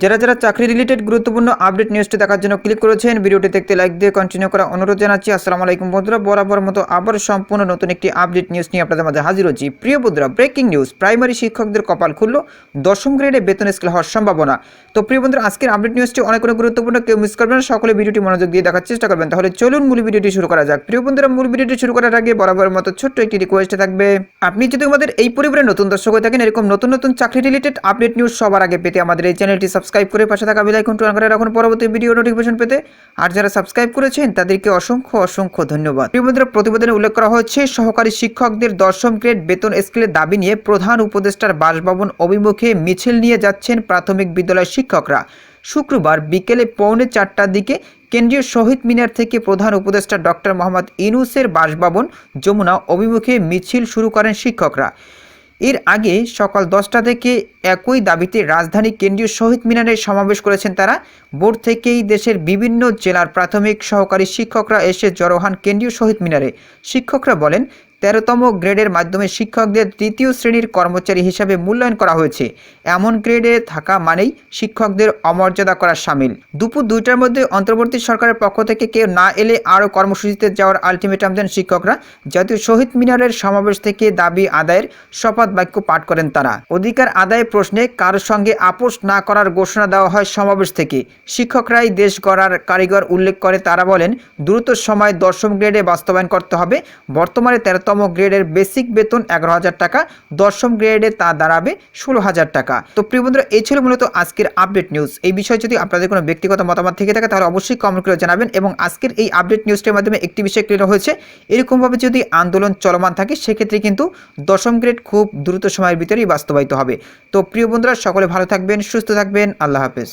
যারা যারা চাকরি রিলেটেড গুরুত্বপূর্ণ আপডেট নিউজটি দেখার জন্য ক্লিক করেছেন, ভিডিওটি দেখতে লাইক দিয়ে কন্টিনিউ করা অনুরোধ জানাচ্ছি। আসসালামু আলাইকুম বন্ধুরা, বরাবর মতো আবার সম্পূর্ণ নতুন একটি আপডেট নিউজ নিয়ে আপনাদের মাঝে হাজির হচ্ছি। প্রিয় বন্ধুরা ব্রেকিং নিউজ প্রাইমারি শিক্ষকদের কপাল খুললো, দশম গ্রেডে বেতন স্কেল হওয়ার সম্ভাবনা। তো প্রিয় বন্ধুরা, আজকের আপডেট নিউজটি অনেক অনেক গুরুত্বপূর্ণ, কেউ মিস করবেন সকলে ভিডিওটি মনোযোগ দিয়ে দেখার চেষ্টা করবেন। তাহলে চলুন মূল ভিডিওটি শুরু করা যাক। প্রিয় বন্ধুরা, মূল ভিডিওটি শুরু করার আগে বরাবর মতো ছোট্ট একটি রিকোয়েস্ট থাকবে। আপনি যদি আমাদের এই পরিবারের নতুন দর্শক হয়ে থাকেন, এরকম নতুন নতুন চাকরি রিলেটেড আপডেট নিউজ সবার আগে পেতে আমাদের এই চ্যানেলটি সাবস্ক্রাইব করে পাশে থাকা বেল আইকনটি অন করে রাখুন পরবর্তী ভিডিও নোটিফিকেশন পেতে। আর যারা সাবস্ক্রাইব করেছেন, তাদেরকে অসংখ্য অসংখ্য ধন্যবাদ। বন্ধুরা, প্রতিবেদনে উল্লেখ করা হচ্ছে, সহকারী শিক্ষকদের দশম গ্রেড বেতন স্কেলের দাবি নিয়ে প্রধান উপদেষ্টার বাসভবন অভিমুখে মিছিল নিয়ে যাচ্ছেন প্রাথমিক বিদ্যালয়ের শিক্ষকরা। শুক্রবার বিকেলে পৌনে চারটার দিকে কেন্দ্রীয় শহীদ মিনার থেকে প্রধান উপদেষ্টা ডক্টর মোহাম্মদ ইনুসের বাসভবন যমুনা অভিমুখে মিছিল শুরু করেন শিক্ষকরা। এর আগে সকাল দশটা থেকে একই দাবিতে রাজধানী কেন্দ্রীয় শহীদ মিনারে সমাবেশ করেছেন তারা। বোর্ড থেকেই দেশের বিভিন্ন জেলার প্রাথমিক সহকারী শিক্ষকরা এসে জড়ো হন কেন্দ্রীয় শহীদ মিনারে। শিক্ষকরা বলেন তেরোতম গ্রেডের মাধ্যমে শিক্ষকদের তৃতীয় শ্রেণির কর্মচারী হিসাবে মূল্যায়ন করা হয়েছে। এমন গ্রেডে থাকা মানেই শিক্ষকদের অমর্যাদা করা সামিল। দুপুর দুইটার মধ্যে অন্তর্বর্তী সরকারের পক্ষ থেকে কেউ না এলে আরও কর্মসূচিতে যাওয়ার আলটিমেটাম দেন শিক্ষকরা। জাতীয় শহীদ মিনারের সমাবেশ থেকে দাবি আদায়ের শপথ বাক্য পাঠ করেন তারা। অধিকার আদায় প্রশ্নে কারোর সঙ্গে আপোষ না করার ঘোষণা দেওয়া হয় সমাবেশ থেকে। শিক্ষকরাই দেশ গড়ার কারিগর উল্লেখ করে তারা বলেন, দ্রুত সময় দশম গ্রেডে বাস্তবায়ন করতে হবে। বর্তমানে তেরোতম গ্রেডের বেসিক বেতন এগারো হাজার টাকা, দশম গ্রেডে তা দাঁড়াবে ষোলো হাজার টাকা। তো প্রিয় বন্ধুরা, এই ছিল মূলত আজকের আপডেট নিউজ। এই বিষয়ে যদি আপনাদের কোনো ব্যক্তিগত মতামত থেকে থাকে, তাহলে অবশ্যই কমেন্ট করে জানাবেন এবং আজকের এই আপডেট নিউজটির মাধ্যমে একটি বিষয় ক্লিয়ার হয়েছে। এরকমভাবে যদি আন্দোলন চলমান থাকে, সেক্ষেত্রে কিন্তু দশম গ্রেড খুব দ্রুত সময়ের ভিতরেই বাস্তবায়িত হবে। তো প্রিয় বন্ধুরা, সকলে ভালো থাকবেন, সুস্থ থাকবেন। আল্লাহ হাফেজ।